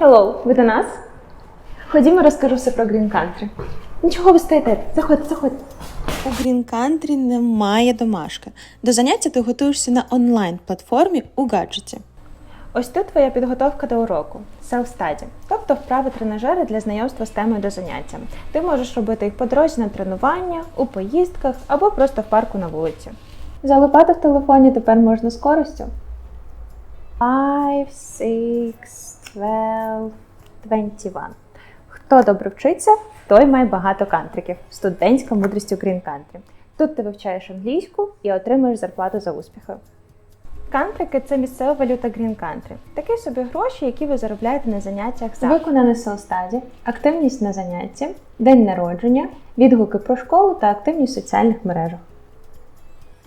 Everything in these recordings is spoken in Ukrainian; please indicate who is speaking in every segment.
Speaker 1: Hello, ви до нас? Ходімо, розкажу все про Green Country. Нічого ви стоїте, заходьте, заходьте.
Speaker 2: У Green Country немає домашки. До заняття ти готуєшся на онлайн-платформі у гаджеті.
Speaker 1: Ось тут твоя підготовка до уроку self-study, тобто вправи тренажери для знайомства з темою до заняття. Ти можеш робити їх по дорозі на тренування, у поїздках або просто в парку на вулиці. Залипати в телефоні тепер можна скоростю. 5, 6, 12, 21. Хто добре вчиться, той має багато кантриків. Студентська мудрість Green Country. Тут ти вивчаєш англійську і отримуєш зарплату за успіхи. Кантрики це місцева валюта Green Country. Такі собі гроші, які ви заробляєте на заняттях за виконане селстаді, активність на занятті, день народження, відгуки про школу та активність в соціальних мережах.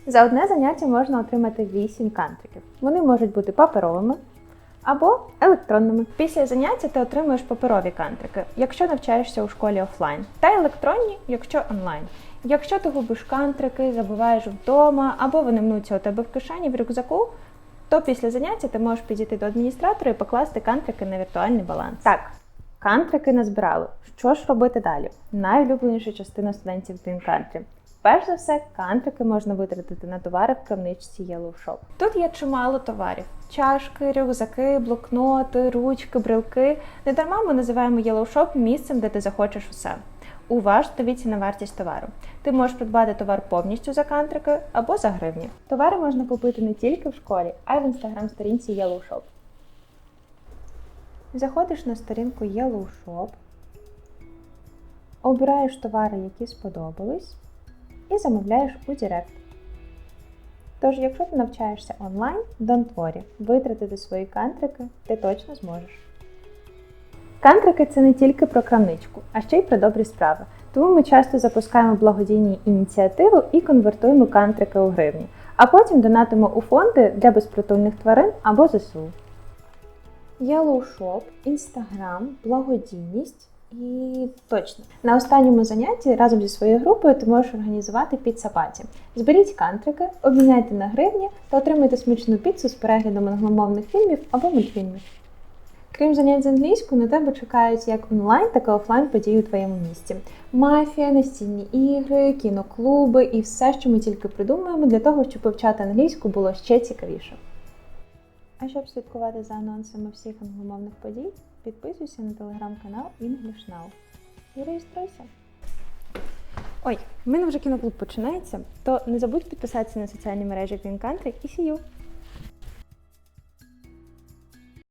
Speaker 1: За одне заняття можна отримати 8 кантриків. Вони можуть бути паперовими або електронними. Після заняття ти отримуєш паперові кантрики, якщо навчаєшся у школі офлайн, та електронні, якщо онлайн. Якщо ти губиш кантрики, забуваєш вдома або вони мнуться у тебе в кишені в рюкзаку, то після заняття ти можеш підійти до адміністратора і покласти кантрики на віртуальний баланс. Так, кантрики назбирали. Що ж робити далі? Найулюбленіша частина студентів Green Country. Перш за все, кантрики можна витратити на товари в крамничці Yellow Shop. Тут є чимало товарів: чашки, рюкзаки, блокноти, ручки, брелки. Недарма ми називаємо Yellow Shop місцем, де ти захочеш усе. Уважно дивіться на вартість товару. Ти можеш придбати товар повністю за кантрики або за гривні. Товари можна купити не тільки в школі, а й в інстаграм-сторінці Yellow Shop. Заходиш на сторінку Yellow Shop, обираєш товари, які сподобались, і замовляєш у Директ. Тож, якщо ти навчаєшся онлайн, don't worry, витратити свої кантрики ти точно зможеш. Кантрики це не тільки про крамничку, а ще й про добрі справи. Тому ми часто запускаємо благодійні ініціативи і конвертуємо кантрики у гривні, а потім донатимо у фонди для безпритульних тварин або ЗСУ. Yellow Shop, Instagram, благодійність і точно. На останньому занятті разом зі своєю групою ти можеш організувати піца-паті. Зберіть кантрики, обміняйте на гривні та отримайте смачну піцу з переглядом англомовних фільмів або мультфільмів. Крім занять з англійською, на тебе чекають як онлайн, так і офлайн події у твоєму місті. Мафія, настільні ігри, кіноклуби і все, що ми тільки придумаємо для того, щоб вивчати англійську було ще цікавіше. А щоб слідкувати за анонсами всіх англомовних подій, підписуйся на телеграм-канал English Now і реєструйся. Ой, в мене вже кіноклуб починається, то не забудь підписатися на соціальні мережі Green Country і see you!